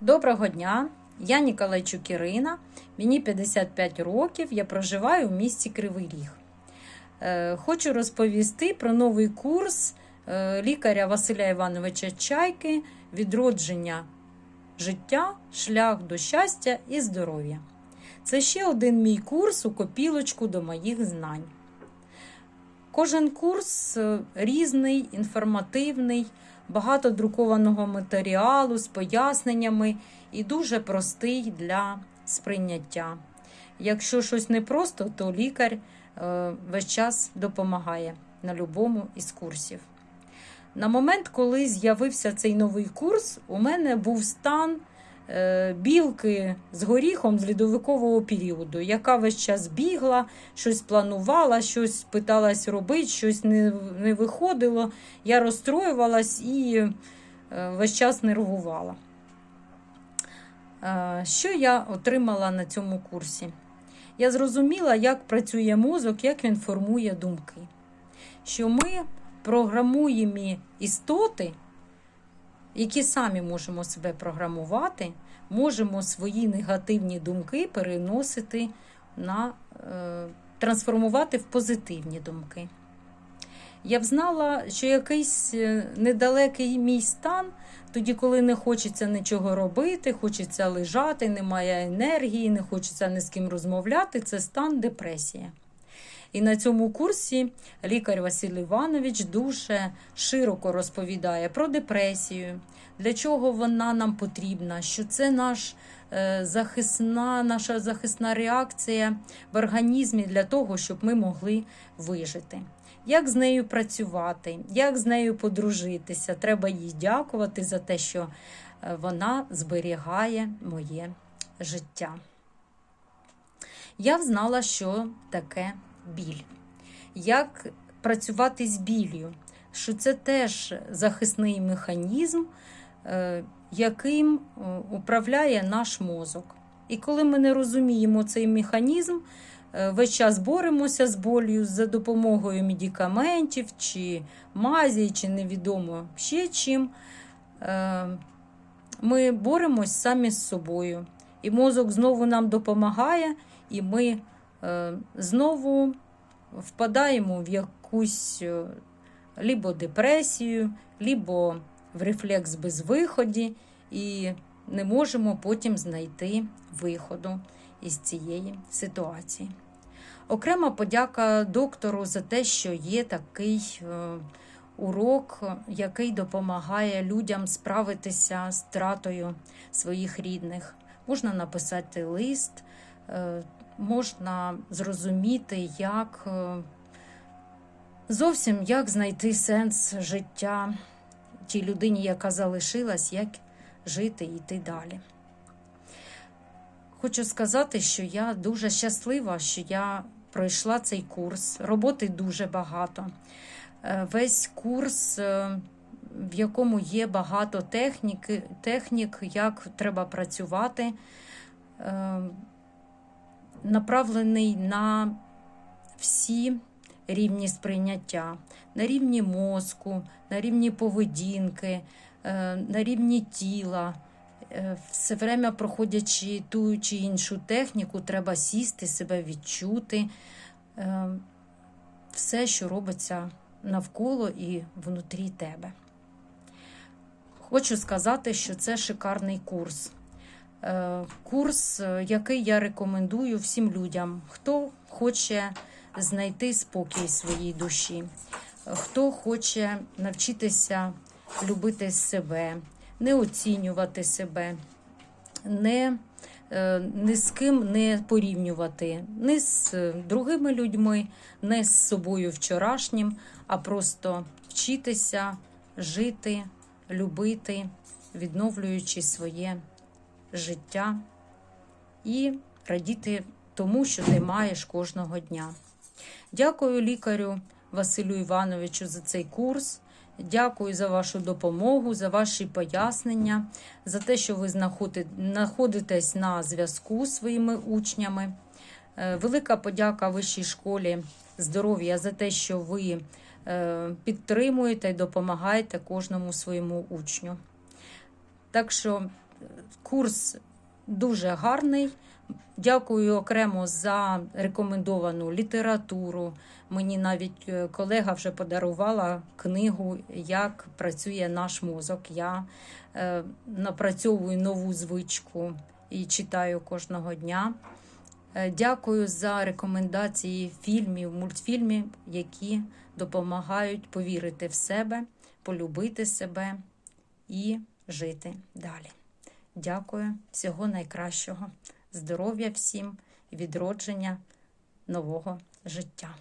Доброго дня! Я Ніколайчук Ірина, мені 55 років, я проживаю в місті Кривий Ріг. Е, Хочу розповісти про новий курс е, лікаря Василя Івановича Чайки Відродження життя, шлях до щастя і здоров'я. Це ще один мій курс у копілочку до моїх знань. Кожен курс е, різний, інформативний, багато друкованого матеріалу з поясненнями і дуже простий для сприйняття. Якщо щось непросто, то лікар е, весь час допомагає на будь-якому із курсів. На момент, коли з'явився цей новий курс, у мене був стан білки з горіхом з льодовикового періоду, яка весь час бігла, щось планувала, щось питалась робити, щось не, не виходило. Я розстроювалась і е, весь час нервувала. Е, Що я отримала на цьому курсі? Я зрозуміла, як працює мозок, як він формує думки. Що ми програмуємо істоти, які самі можемо себе програмувати, можемо свої негативні думки переносити на е, трансформувати в позитивні думки. Я б знала, що якийсь е, недалекий мій стан, тоді, коли не хочеться нічого робити, хочеться лежати, немає енергії, не хочеться ні з ким розмовляти, це стан депресія. І на цьому курсі лікар Василь Іванович дуже широко розповідає про депресію, для чого вона нам потрібна, що це наш е, захисна, наша захисна реакція в організмі для того, щоб ми могли вижити. Як з нею працювати, як з нею подружитися? Треба їй дякувати за те, що е, вона зберігає моє життя. Я взнала, що таке біль, як працювати з біллю, що це теж захисний механізм, е, яким е, управляє наш мозок. І коли ми не розуміємо цей механізм, е, весь час боремося з болю за допомогою медикаментів, чи мазі, чи невідомо ще чим, ми боремось самі з собою. І мозок знову нам допомагає, і ми знову впадаємо в якусь либо депресію, либо в рефлекс безвиході, і не можемо потім знайти виходу із цієї ситуації. Окрема подяка доктору за те, що є такий урок, який допомагає людям справитися з втратою своїх рідних. Можна написати лист, можна зрозуміти, як зовсім як знайти сенс життя тій людині, яка залишилась, як жити і йти далі. Хочу сказати, що я дуже щаслива, що я пройшла цей курс. Роботи дуже багато. Весь курс, в якому є багато техніки, технік, як треба працювати, направлений на всі рівні сприйняття, на рівні мозку, на рівні поведінки, на рівні тіла. Все время проходячи ту чи іншу техніку, треба сісти, себе відчути. Все, що робиться навколо і внутрі тебе. Хочу сказати, що це шикарний курс. Курс, який я рекомендую всім людям, хто хоче знайти спокій своїй душі, хто хоче навчитися любити себе, не оцінювати себе, не, ні з ким не порівнювати, не з другими людьми, не з собою вчорашнім, а просто вчитися, жити, любити, відновлюючи своє життя і радіти тому, що ти маєш кожного дня. Дякую лікарю Василю Івановичу за цей курс. Дякую за вашу допомогу, за ваші пояснення, за те, що ви знаходитесь на зв'язку з своїми учнями. Велика подяка Вищій школі здоров'я за те, що ви підтримуєте і допомагаєте кожному своєму учню. Так що Курс дуже гарний. Дякую окремо за рекомендовану літературу. Мені навіть е, колега вже подарувала книгу, як працює наш мозок. Я е, напрацьовую нову звичку і читаю кожного дня. Е, Дякую за рекомендації фільмів, мультфільмів, які допомагають повірити в себе, полюбити себе і жити далі. Дякую, всього найкращого, здоров'я всім, відродження. Нового життя.